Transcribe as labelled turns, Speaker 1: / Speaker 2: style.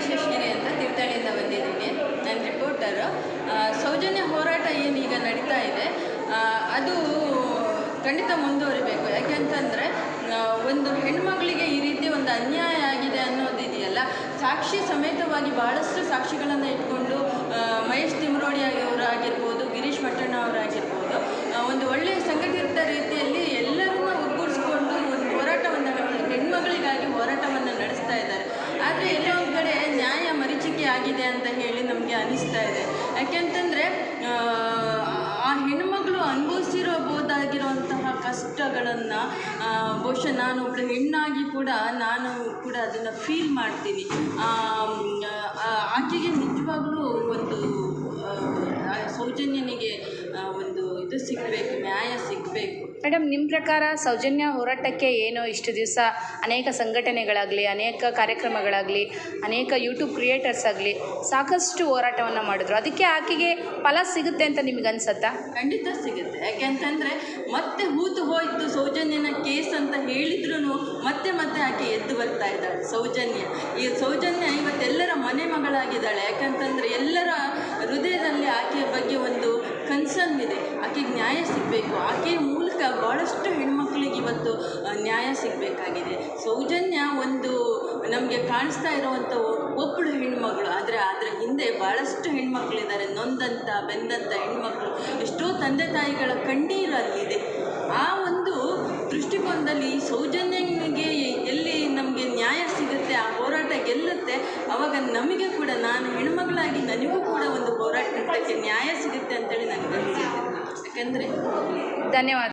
Speaker 1: ಶಶಿಗಿರಿ ಅಂತ ತೀರ್ಥಹಳ್ಳಿಯಿಂದ ಬಂದಿದ್ದೀನಿ. ನನ್ನ ರಿಪೋರ್ಟರು ಸೌಜನ್ಯ ಹೋರಾಟ ಏನೀಗ ನಡೀತಾ ಇದೆ ಅದು ಖಂಡಿತ ಮುಂದುವರಿಬೇಕು. ಯಾಕೆಂತಂದರೆ ಒಂದು ಹೆಣ್ಮಗಳಿಗೆ ಈ ರೀತಿ ಒಂದು ಅನ್ಯಾಯ ಆಗಿದೆ ಅನ್ನೋದಿದೆಯಲ್ಲ, ಸಾಕ್ಷಿ ಸಮೇತವಾಗಿ ಭಾಳಷ್ಟು ಸಾಕ್ಷಿಗಳನ್ನು ಇಟ್ಕೊಂಡು ಮಹೇಶ್ ತಿಮ್ರೋಡಿ ಅವರಾಗಿರ್ಬೋದು ಗಿರೀಶ್ ಮಟ್ಟಣ್ಣ ಅವರಾಗಿರ್ಬೋದು ಆ, ಒಂದು ಒಳ್ಳೆಯ ಸಂಘಟಿತ ರೀತಿಯಲ್ಲಿ ಎಲ್ಲರನ್ನ ಒಗ್ಗೂಡಿಸ್ಕೊಂಡು ಒಂದು ಹೋರಾಟವನ್ನು ಹೆಣ್ಮಗಳಿಗಾಗಿ ಹೋರಾಟವನ್ನು ನಡೆಸ್ತಾ ಇದ್ದಾರೆ ಆದರೆ ಎಲ್ಲೋ ಒಂದು ಕಡೆ ನ್ಯಾಯ ಮರೀಚಿಕೆ ಆಗಿದೆ ಅಂತ ಹೇಳಿ ನಮಗೆ ಅನಿಸ್ತಾ ಇದೆ. ಯಾಕೆಂತಂದರೆ, ಆ ಹೆಣ್ಮಗಳು ಅನುಭವಿಸಿರಬಹುದಾಗಿರುವಂತಹ ಕಷ್ಟಗಳನ್ನು ಬಹುಶಃ ನಾನು ಒಬ್ಬಳು ಹೆಣ್ಣಾಗಿ ಕೂಡ ನಾನು ಕೂಡ ಅದನ್ನು ಫೀಲ್ ಮಾಡ್ತೀನಿ. ಆಕೆಗೆ ನಿಜವಾಗ್ಲೂ ಒಂದು ಸೌಜನ್ಯನಿಗೆ ಇದು ಸಿಗಬೇಕು ನ್ಯಾಯ ಸಿಗಬೇಕು.
Speaker 2: ಮೇಡಮ್ ನಿಮ್ಮ ಪ್ರಕಾರ ಸೌಜನ್ಯ ಹೋರಾಟಕ್ಕೆ ಏನು ಇಷ್ಟು ದಿವಸ ಅನೇಕ ಸಂಘಟನೆಗಳಾಗಲಿ ಅನೇಕ ಕಾರ್ಯಕ್ರಮಗಳಾಗಲಿ ಅನೇಕ ಯೂಟ್ಯೂಬ್ ಕ್ರಿಯೇಟರ್ಸ್ ಆಗಲಿ ಸಾಕಷ್ಟು ಹೋರಾಟವನ್ನು ಮಾಡಿದ್ರು. ಅದಕ್ಕೆ ಆಕೆಗೆ ಫಲ ಸಿಗುತ್ತೆ ಅಂತ ನಿಮ್ಗೆ ಅನ್ಸತ್ತಾ?
Speaker 1: ಖಂಡಿತ ಸಿಗುತ್ತೆ. ಯಾಕೆಂತಂದರೆ ಮತ್ತೆ ಹೂತು ಹೋಯಿತು ಸೌಜನ್ಯನ ಕೇಸ್ ಅಂತ ಹೇಳಿದ್ರು ಮತ್ತೆ ಮತ್ತೆ ಆಕೆ ಎದ್ದು ಬರ್ತಾ ಇದ್ದಾಳೆ. ಸೌಜನ್ಯ. ಈ ಸೌಜನ್ಯ ಇವತ್ತೆಲ್ಲರ ಮನೆ ಮಗಳಾಗಿದ್ದಾಳೆ. ಯಾಕಂತಂದರೆ ಎಲ್ಲರ ಹೃದಯದಲ್ಲಿ ಆಕೆಯ ಬಗ್ಗೆ ಒಂದು ಇದೆ. ಆಕೆಗೆ ನ್ಯಾಯ ಸಿಗಬೇಕು. ಆಕೆಯ ಮೂಲಕ ಭಾಳಷ್ಟು ಹೆಣ್ಮಕ್ಳಿಗೆ ಇವತ್ತು ನ್ಯಾಯ ಸಿಗಬೇಕಾಗಿದೆ. ಸೌಜನ್ಯ ಒಂದು ನಮಗೆ ಕಾಣಿಸ್ತಾ ಇರುವಂಥ ಒಬ್ಬಳು ಹೆಣ್ಮಗಳು, ಆದರೆ ಅದರ ಹಿಂದೆ ಭಾಳಷ್ಟು ಹೆಣ್ಮಕ್ಳಿದ್ದಾರೆ. ನೊಂದಂಥ ಬೆಂದಂಥ ಹೆಣ್ಮಕ್ಳು. ಎಷ್ಟೋ ತಂದೆ ತಾಯಿಗಳ ಕಣ್ಣೀರು ಅಲ್ಲಿದೆ. ಆ ಒಂದು ದೃಷ್ಟಿಕೋನದಲ್ಲಿ ಸೌಜನ್ಯನಿಗೆ ಎಲ್ಲಿ ನಮಗೆ ನ್ಯಾಯ ಸಿಗುತ್ತೆ, ಆ ಹೋರಾಟ ಗೆಲ್ಲುತ್ತೆ, ಅವಾಗ ನಮಗೆ ಕೂಡ ನಾನು ಹೆಣ್ಮಗಳಾಗಿ ನನಗೂ ಕೂಡ ಒಂದು ಹೋರಾಟಕ್ಕೆ ನ್ಯಾಯ ಸಿಗುತ್ತೆ ಅಂತೇಳಿ ನನಗೆ
Speaker 2: धन्यवाद.